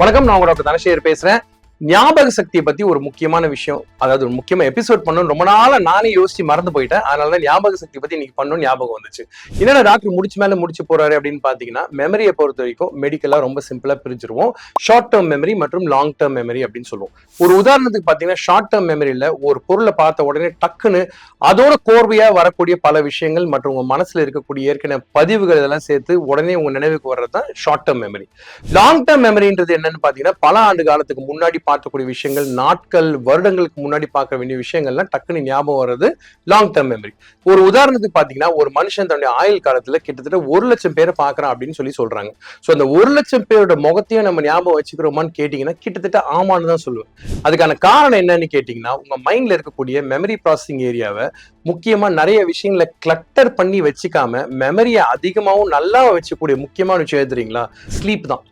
வணக்கம் நான் உங்க டாக்டர் தனசேகர் பேசுறேன். ஞாபக சக்தியை பத்தி ஒரு முக்கியமான விஷயம் அதாவது ஒரு முக்கியமா எபிசோட் பண்ணணும் ரொம்ப நாளா நானே யோசிச்சு மறந்து போயிட்டேன். அதனால தான் ஞாபக சக்தி பத்தி இன்னைக்கு பண்ணணும் ஞாபகம் வந்துச்சு. என்னென்ன டாக்டர் முடிச்சு மேல முடிச்சு போறாரு அப்படின்னு பாத்தீங்கன்னா மெமரியை பொறுத்த வரைக்கும் மெடிக்கலா ரொம்ப சிம்பிளா பிரிஞ்சிருவோம். ஷார்ட் டேர்ம் மெமரி மற்றும் லாங் டேர்ம் மெமரி அப்படின்னு சொல்லுவோம். ஒரு உதாரணத்துக்கு பாத்தீங்கன்னா ஷார்ட் டேர்ம் மெமரியில ஒரு பொருளை பார்த்த உடனே டக்குன்னு அதோட கோர்வையா வரக்கூடிய பல விஷயங்கள் மற்றும் உங்க மனசுல இருக்கக்கூடிய ஏற்கனவே பதிவுகள் இதெல்லாம் சேர்த்து உடனே உங்க நினைவுக்கு வர்றது தான் short term memory long term மெமரின்றது என்னன்னு பாத்தீங்கன்னா பல ஆண்டு காலத்துக்கு முன்னாடி பார்க்கக்கூடிய விஷயங்கள் நாட்கள் வருடங்களுக்கு முன்னாடி பார்க்க வேண்டிய விஷயங்கள்லாம் டக்குன்னு ஞாபகம் வர்றது லாங் டேர்ம் மெமரி ஒரு உதாரணத்துக்கு பாத்தீங்கன்னா ஒரு மனுஷன் தன்னுடைய ஆயுள் காலத்துல கிட்டத்தட்ட ஒரு லட்சம் பேரை பார்க்கறான் அப்படின்னு சொல்லி சொல்றாங்க. சோ அந்த ஒரு லட்சம் பேரோட முகத்தையும் நம்ம ஞாபகம் வச்சுக்கிறோமான்னு கேட்டீங்கன்னா கிட்டத்தட்ட ஆமான்னு தான் சொல்லுவேன். அதுக்கான காரணம் என்னன்னு கேட்டீங்கன்னா உங்க மைண்ட்ல இருக்கக்கூடிய மெமரி ப்ராசஸிங் ஏரியாவை முக்கியமா நிறைய விஷயங்களை கிளட்டர் பண்ணி வச்சுக்காம மெமரியை அதிகமாகவும் நல்லா வச்சுக்கூடிய முக்கியமான விஷயம் எது தெரியுங்களா? ஸ்லீப் தான்.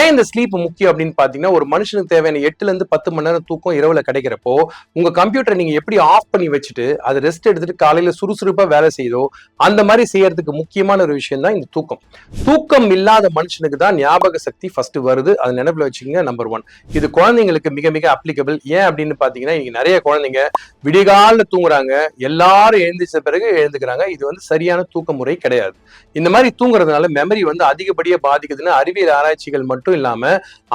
ஏன் இந்த ஸ்லீப் முக்கியம் அப்படின்னு பாத்தீங்கன்னா ஒரு மனுஷனுக்கு தேவையான எட்டுல இருந்து பத்து மணி நேரம் தூக்கம் இரவுல கிடைக்கிறப்போ உங்க கம்ப்யூட்டரை நீங்க எப்படி ஆஃப் பண்ணி வச்சுட்டு அதை ரெஸ்ட் எடுத்துட்டு காலையில சுறுசுறுப்பா வேலை செய்தோ அந்த மாதிரி செய்யறதுக்கு முக்கியமான ஒரு விஷயம் தான் இந்த தூக்கம். தூக்கம் இல்லாத மனுஷனுக்கு தான் ஞாபக சக்தி ஃபர்ஸ்ட் வருது. அது நினைவுல வச்சுக்கோங்க நம்பர் ஒன் இது குழந்தைங்களுக்கு மிக மிக அப்ளிகபிள் ஏன் அப்படின்னு பாத்தீங்கன்னா இன்னைக்கு நிறைய குழந்தைங்க விடிகாலில் தூங்குறாங்க. எல்லாரும் எழுந்திரிச்ச பிறகு எழுந்துக்கிறாங்க. இது வந்து சரியான தூக்க முறை கிடையாது. இந்த மாதிரி தூங்குறதுனால மெமரி வந்து அதிகப்படியாக பாதிக்குதுன்னு அறிவியல் ஆராய்ச்சிகள் மட்டும் இல்லாம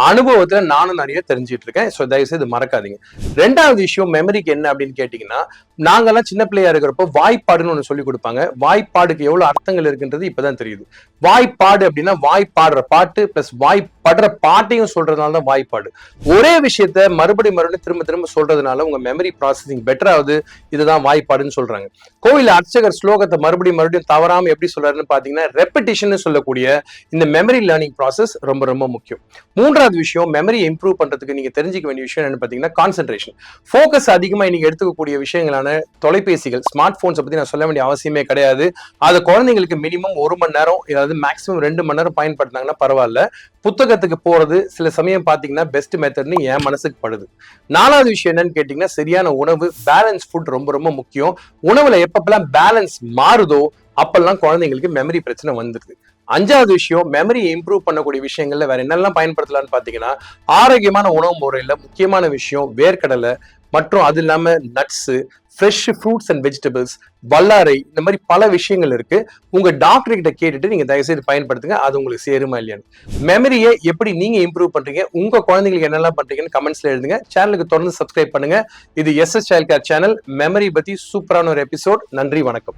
அனுபவத்துல நானும் நிறைய தெரிஞ்சிட்டு இருக்கேன். ஸோ தயவுசெய்து மறக்காதீங்க. ரெண்டாவது விஷயம் மெமரிக்கு என்ன அப்படின்னு கேட்டீங்கன்னா நாங்கள்லாம் சின்ன பிள்ளையா இருக்கிறப்போ வாய்ப்பாடுன்னு ஒன்று சொல்லி கொடுப்பாங்க. வாய்ப்பாடுக்கு எவ்வளவு அர்த்தங்கள் இருக்குன்றது இப்பதான் தெரியுது. வாய்ப்பாடு அப்படின்னா வாய்ப்பாடுற பாட்டு பிளஸ் வாய்ப்படுற பாட்டையும் சொல்றதுனால தான் வாய்ப்பாடு. ஒரே விஷயத்த மறுபடியும் மறுபடியும் திரும்ப திரும்ப சொல்றதுனால உங்க மெமரி ப்ராசஸிங் பெட்டர் ஆகுது. இதுதான் வாய்ப்பாடுன்னு சொல்றாங்க. கோவில் அர்ச்சகர் ஸ்லோகத்தை மறுபடியும் மறுபடியும் தவறாம எப்படி சொல்றாருன்னு பாத்தீங்கன்னா ரெப்படிஷன் சொல்லக்கூடிய இந்த மெமரி லேர்னிங் ப்ராசஸ் ரொம்ப ரொம்ப முக்கியம். மூன்றாவது விஷயம் மெமரி இம்ப்ரூவ் பண்றதுக்கு நீங்க தெரிஞ்சிக்க வேண்டிய விஷயம் என்னன்னு பார்த்தீங்கன்னா கான்சென்ட்ரேஷன் ஃபோக்கஸ் அதிகமாக இன்னைக்கு எடுத்துக்கக்கூடிய விஷயங்களான தொலைபேசிகள் ஸ்மார்ட் ஃபோன்ஸை பற்றி நான் சொல்ல வேண்டிய அவசியமே கிடையாது. அது குழந்தைங்களுக்கு மினிமம் ஒரு மணி நேரம் ஏதாவது மேக்ஸிமம் ரெண்டு மணி நேரம் பயன்படுத்தினாங்கன்னா பரவாயில்ல. புத்தகத்துக்கு போகிறது சில சமயம் பார்த்தீங்கன்னா பெஸ்ட் மெத்தட்னு என் மனசுக்கு படுது. நாலாவது விஷயம் என்னன்னு கேட்டிங்கன்னா சரியான உணவு பேலன்ஸ் ஃபுட் ரொம்ப ரொம்ப முக்கியம். உணவில் எப்பப்பெல்லாம் பேலன்ஸ் மாறுதோ அப்பெல்லாம் குழந்தைங்களுக்கு மெமரி பிரச்சனை வந்துருது. அஞ்சாவது விஷயம் மெமரியை இம்ப்ரூவ் பண்ணக்கூடிய விஷயங்கள்ல வேற என்னெல்லாம் பயன்படுத்தலாம்னு பாத்தீங்கன்னா ஆரோக்கியமான உணவு முறையில முக்கியமான விஷயம் வேர்க்கடலை மற்றும் அது இல்லாம nuts fresh fruits and vegetables வல்லாரை இந்த மாதிரி பல விஷயங்கள் இருக்கு. உங்க டாக்டர் கிட்ட கேட்டுட்டு நீங்க தயவுசெய்து பயன்படுத்துங்க அது உங்களுக்கு சேருமா இல்லையான்னு. மெமரியை எப்படி நீங்க இம்ப்ரூவ் பண்றீங்க உங்க குழந்தைங்களுக்கு என்னெல்லாம் பண்றீங்கன்னு கமெண்ட்ஸ்ல எழுதுங்க. சேனலுக்கு தொடர்ந்து சப்ஸ்கிரைப் பண்ணுங்க. இது S S child care channel memory பத்தி சூப்பரான ஒரு எபிசோட் நன்றி வணக்கம்.